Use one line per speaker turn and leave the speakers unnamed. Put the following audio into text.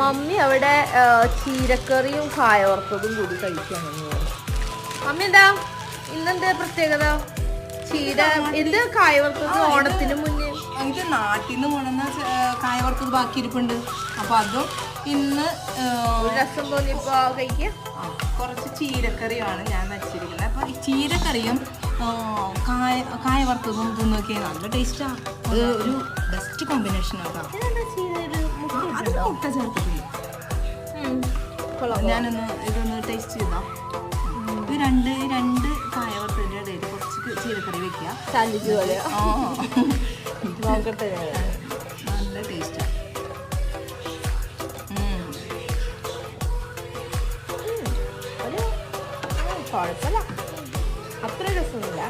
Mummy അവിടെ ചീരക്കറിയും കായ വറുത്തതും കൂടി കഴിക്കാണെന്ന് തോന്നുന്നു മമ്മി എന്താ? ഇന്നെന്താ പ്രത്യേകത? ചീര എന്ത് കായ വറുത്തത് ഓണത്തിന് മുന്നേ?
ഇത് നാട്ടിൽ നിന്ന് കൊണ്ടുവന്ന കായ വറുത്തത് ബാക്കി ഇരിപ്പുണ്ട് അപ്പൊ അതും ഇന്ന്
രസം തോന്നിയപ്പോ കഴിക്കുക
കുറച്ച് ചീരക്കറിയാണ് ഞാൻ വെച്ചിരിക്കുന്നത്. അപ്പൊ ഈ ചീരക്കറിയും കായ കായ വറുത്തതും തിന്നൊക്കെ നല്ല ടേസ്റ്റാ ഒരു ബെസ്റ്റ് കോമ്പിനേഷൻ ആട്ടോ
ചീരയിൽ മുട്ട. കൊള്ളാം
ഞാനൊന്ന് ഇതൊന്ന് ടേസ്റ്റ് ചെയ്താം. ഇത് രണ്ട് രണ്ട് കായ വറുത്തതിന്റെ ഇടയിൽ കുറച്ച് ചീരക്കറി വെക്കുക. നല്ല ടേസ്റ്റാ
ഒരു ഉം, കുഴപ്പമില്ല. അത്ര രസമൊന്നുമില്ല